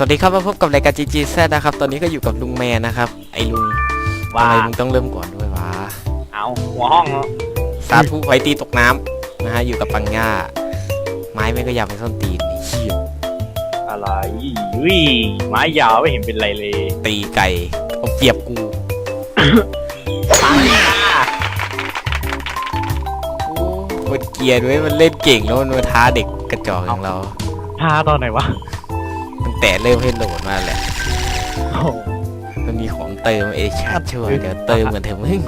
สวัสดีครับมาพบกับรายการ GG Z นะครับ ตอนนี้ก็อยู่กับลุงแมนนะครับ ไอ้ลุงทำว่าไมมึงต้องเริ่มก่อนด้วยวะ เอาหัวห้องเนอะสาธุไว้ตีตกน้ำนะฮะ อยู่กับปังง่า ไม้ไม่ก็อยากเป็นส้นตีนเหี้ยอะไรอุ้ยไม้ยาวไม่เห็นเป็นไรเลยตีไก่เอาเปรียบกูปังย่าโอ้คนเกลียดไว้ยมันเล่นเก่งแล้วมันมาท้าเด็กกระจอกอย่างเราพาตอนไหนวะตั้ง แต่เริ่มให้โหลดมาแหละโอ้โหมันมีของเติมเอชาร์ช่วยเดี๋ยวเติมกันเถอะมึง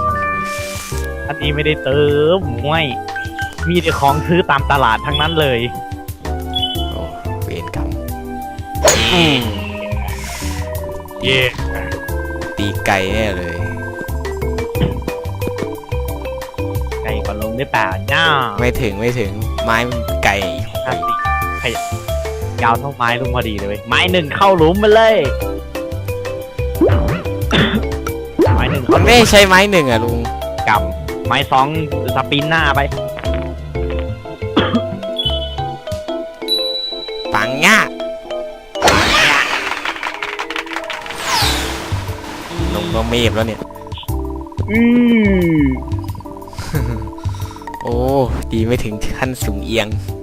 อันนี้ไม่ได้เติมไม่ มีแต่ของซื้อตามตลาดทั้งนั้นเลย โอ้เวรกรรมอืมเย่ตีไก่แน่เลย ไก่ก็ลงได้เปล่าย่าไม่ถึงไม่ถึงไม้มันไก่ห้าสิขย ยาวเท่าไม้ลุงพอดีเลยเว้ยไม้หนึ่งเข้าหลุมไปเลย ไม้หนึ่งมัเข้านหลุไม่ใช่ไม้หนึ่งอะลุงกำไม้สองสปินหน้าไปปังง่ะลงก็เมฟแล้วเนี่ย อือโอ้ ดีไม่ถึงขั้นสูงเอียงงะ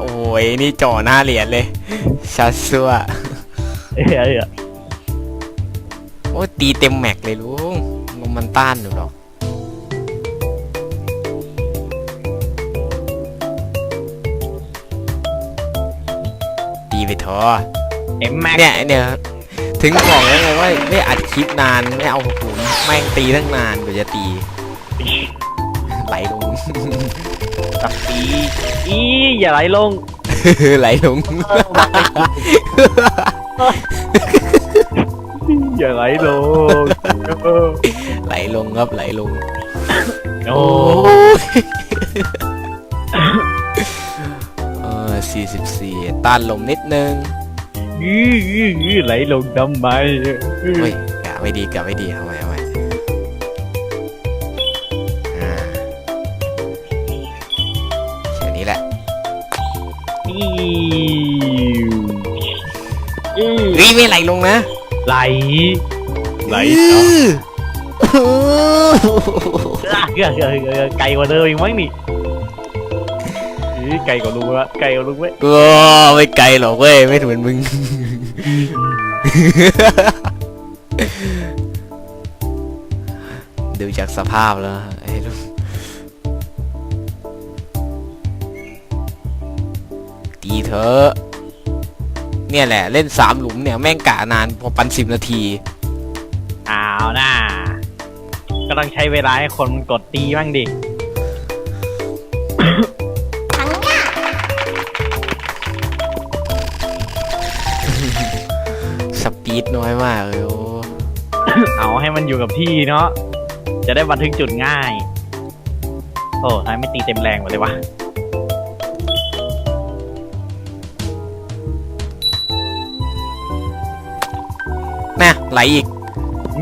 โอ้ยนี่จ่อหน้าเหรียญเลยชาซัวเอ้ยเอ้ยโอ้ยตีเต็มแม็กเลยลุงลงมันต้านอยู่หรอกตีไปเถอะเอ็มแม็กเนี่ยเนี่ยถึงบอกแล้วไงว่าไม่อัดคลิปนานไม่เอาผมแม่งตีตั้งนานกว่าจะตี ไหลลง สับปีอีอย่าไหลลงไหลลงอย่าไหลลงไหลลงครับไหลลงโอ้เออสี่สิบสี่ต้านลมนิดนึงยยไหลลงทำไมเฮ้ยกะไม่ดีกะไม่ดีเอาไว้เอาไว้อ่า ไม่ไหลลงนะไหลไหลอื้เนาะอเกือเกือเกือไกลกว่าเดิมอีกมั้งนี่อีไกลกว่าลุงละไกลกว่าลุงเว้ยก็ไม่ไกลหรอกเว้ยไม่เหมือนมึงดูจากสภาพแล้วไอ้ลูกตีเถอะ เนี่ยแหละเล่นสามหลุมเนี่ยแม่งกะนานพอปันสิบนาทีอ้าวน่าก็ต้องใช้เวลาให้คนมันกดตีบ้างดิ สปีดน้อยมากเลยโอ้เอาให้มันอยู่กับที่เนาะ จะได้บันทึกจุดง่าย โอ้ทำไมไม่ตีเต็มแรงมาเลยวะ ไหลอีก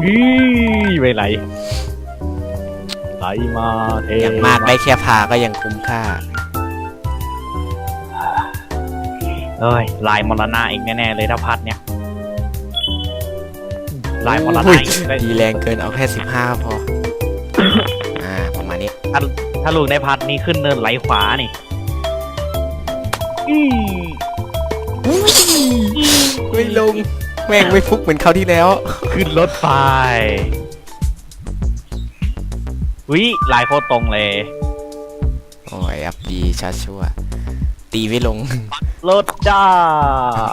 นี่ไม่ไหล ไหลมาเทอย่างมากได้แค่พาก็ยังคุ้มค่าเอ้ยลายมรณะอีกแน่ๆเลยถ้าพัดเนี่ยลายมรณะอีกได้ดีแรงเกินเอาแค่สิบห้าพอ อ่าประมาณนี้ ถ้าลูกได้พัดนี่ขึ้นเนินไหลขวานี่อื้อไม่ลง แม่งไม่ฟุกเหมือนคราวที่แล้ว ขึ้นรถไฟวิลายโคตรตรงเลย โอ้ยอับดีชัดชัวร์ตีไม่ลง รถจ้า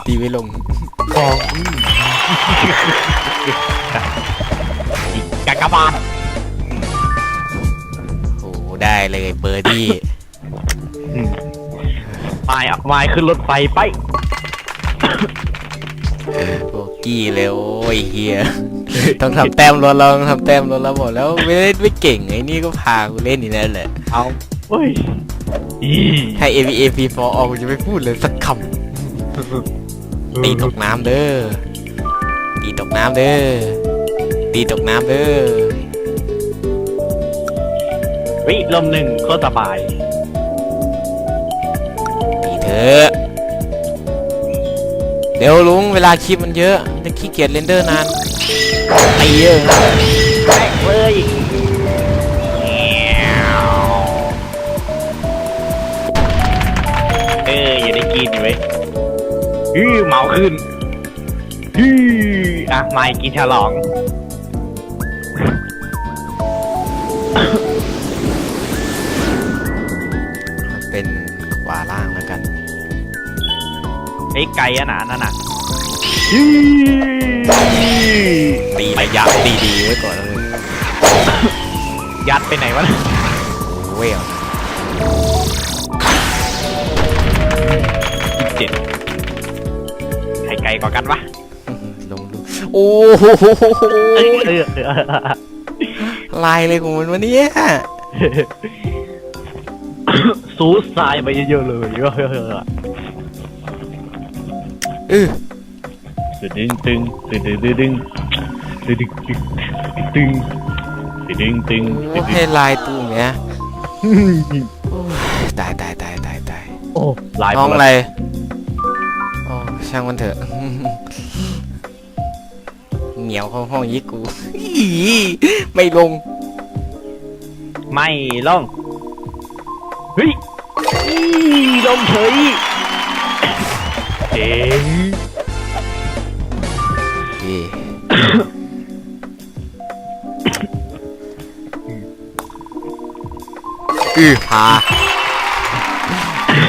ตีไม่ลง ของกากบาทโอ้ได้เลยเบอร์ดี้ ไม้อะไม้ขึ้นรถไฟไปโบ กี้เลยโอ้ยเฮียต้องทำแต้มรถเราต้องทำแต้มรถเราหมดแล้วไม่ได้ไม่เก่งไอ้นี่ก็พากูเล่นนี่นั่นแหละเอาเฮ้ยอีให้ AVA P4 ออกกูจะไม่พูดเลยสักคำตีตกน้ำเด้อตีตกน้ำเด้อตีตกน้ำเด้อวิลมหนึ่งโคตรสบายตีเถอะ เดี๋ยวลุงเวลาคลิปมันเยอะจะขี้เกียจเรนเดอร์นานตีเยอะแม่งเลยเอออย่าได้กินอยู่เว้ยฮือเมาขึ้นฮืออะไม่กินฉลอง เป็นขวาล่างแล้วกัน ไอ้ไก่อะหนานั่นน่ะตีระยะดีๆไว้ก่อนเลยยัดไปไหนวะเว้ยเจ็ดใครไกลกว่ากันวะลงดูโอ้โหเออเออเออลายเลยของมันวะเนี่ยซูดทรายไปเยอะๆเลย เออเออตึงตึงตึงตึงตึงตึงตึงตึงตึงตึงโอ้ให้ลายตูมเนี่ยโอ้ยตายตายตายตายตายโอ้ลายห้องอะไรโอ้ช่างมันเถอะเหนียวเข้าห้องยิกกูอีไม่ลง ไม่ลงเฮ้ยอีลงเฉย เจ๋งเอ้อือพา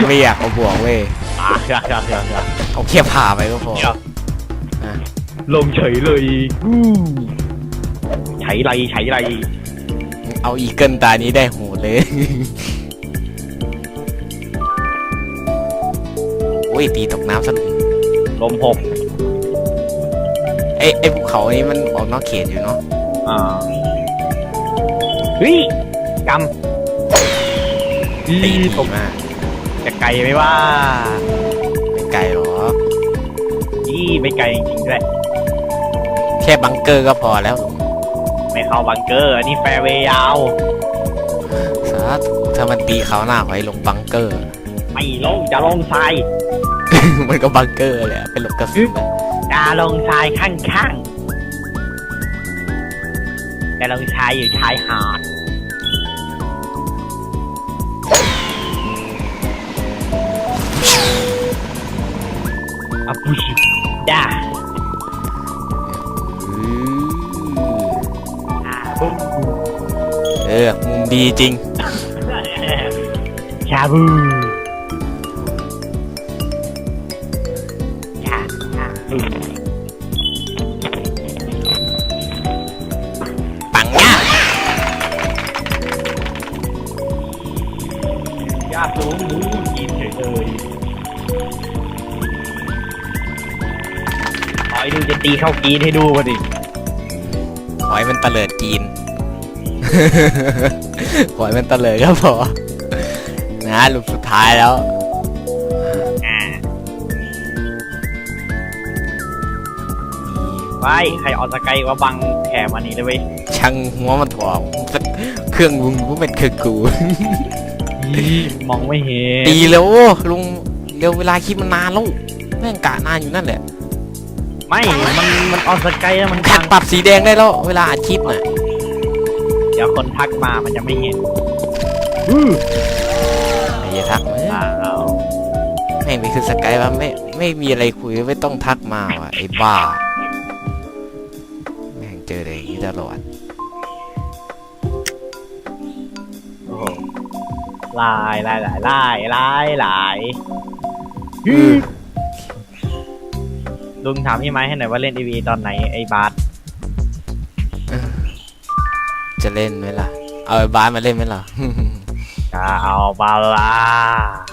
ไม่อยากเอาบวกเว้ยอะเดี๋ยวเดี๋ยวเดี๋ยวเดี๋ยวเอาแค่พาไปก็พอเดี๋ยวอะลงเฉยเลยอู้ใช้ไรใช้ไรเอาอีเกิลตานี้ได้โหดเลย อ้ยตีตกน้ำสนุกลมหกไอ้ไอ้ภูเขานี้มันออกนอกเขตอยู่เนาะอ่าเฮ้ยกำตีอีดีตกมากจะไกลไหมว่าไม่ไกลหรอกอีไม่ไกลจริงๆด้วยแค่บังเกอร์ก็พอแล้ว ไม่เข้าบังเกอร์ อันนี้แฟร์เวย์ยาวสาธุถ้ามันตีเขาหน้าไว้ลงบังเกอร์ ไม่ลงจะลงทราย มันก็บังเกอร์เลยอะเป็นหลบกระสุนอะจะลงทรายข้างๆจะลงทรายอยู่ชายหาดอะพุชจ้าอืออ่าปุ๊บเออมุมดีจริง ชาบู ปังย่าญาติรู้รู้กินเฉยเลยขอให้ดูจะตีเข้ากีนให้ดูมาดิขอให้มันเตลิดจีนขอให้มันเตลิดก็พอ นะลูกสุดท้ายแล้ว ไว้ใครเอาสกายว่าบังแขมันนี้เลยเว้ยช่างหัวมันถ่วงสักเครื่องลุงก็เป็นเครื่องกูมองไม่เห็นตีแล้วลุงเร็วเวลาคิดมันนานแล้วแม่งกะนานอยู่นั่นแหละ ไม่ มันมันเอาสกายแล้วมันขับัดงปรับสีแดงได้แล้ว เวลาอัดคลิปน่ะเดี๋ยวคนทักมามันจะไม่เห็นอือไอ้เหี้ยทักมาอ้าวแม่งนี่คือสกายว่าไม่ไม่มีอะไรคุยไม่ต้องทักมาว่ะไอ้บ้าแม่ง เจออะไรอย่างนี้ตลอดโอ้โหลายลายลายลายลายลายลุงถามพี่ไม้ให้หน่อยว่าเล่น EV ตอนไหนไอ้บาสจะเล่นไหมล่ะ เอาไอ้บานมาเล่นไหมล่ะ จะเอาบาลา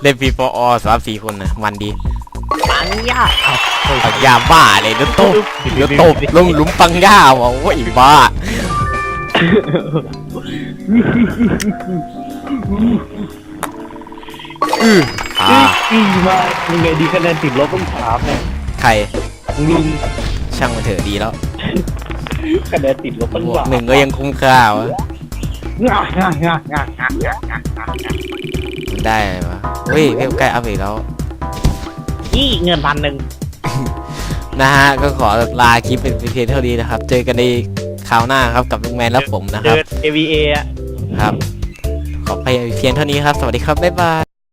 เล่นฟีฟอสามสี่คนนะมันดี งย่าปังย่าบ้าเลยแล้ตบแล้วตบลงหลุมปังย่าว่ะโอ้ยบ้าอืออ่าอีมายังไงดีคะแนนติดลบต้องถามไงใครลุงช่างมันเถอะดีแล้วคะแนนติดลบต้องบวกหนึ่งก็ยังคุ้มค่าวะได้ไหมวะเฮ้ยเพียงใกล้อัพอีกแล้ว อีเงินพันหนึ่งนะฮะ ก็ขอลาคลิปเป็นเพียงเท่านี้นะครับ เจอกันในคราวหน้าครับกับลุงแมนและผมนะคเจรับอ AVA อะครับ ขอไปเพียงเท่านี้ครับ สวัสดีครับ บ๊ายบาย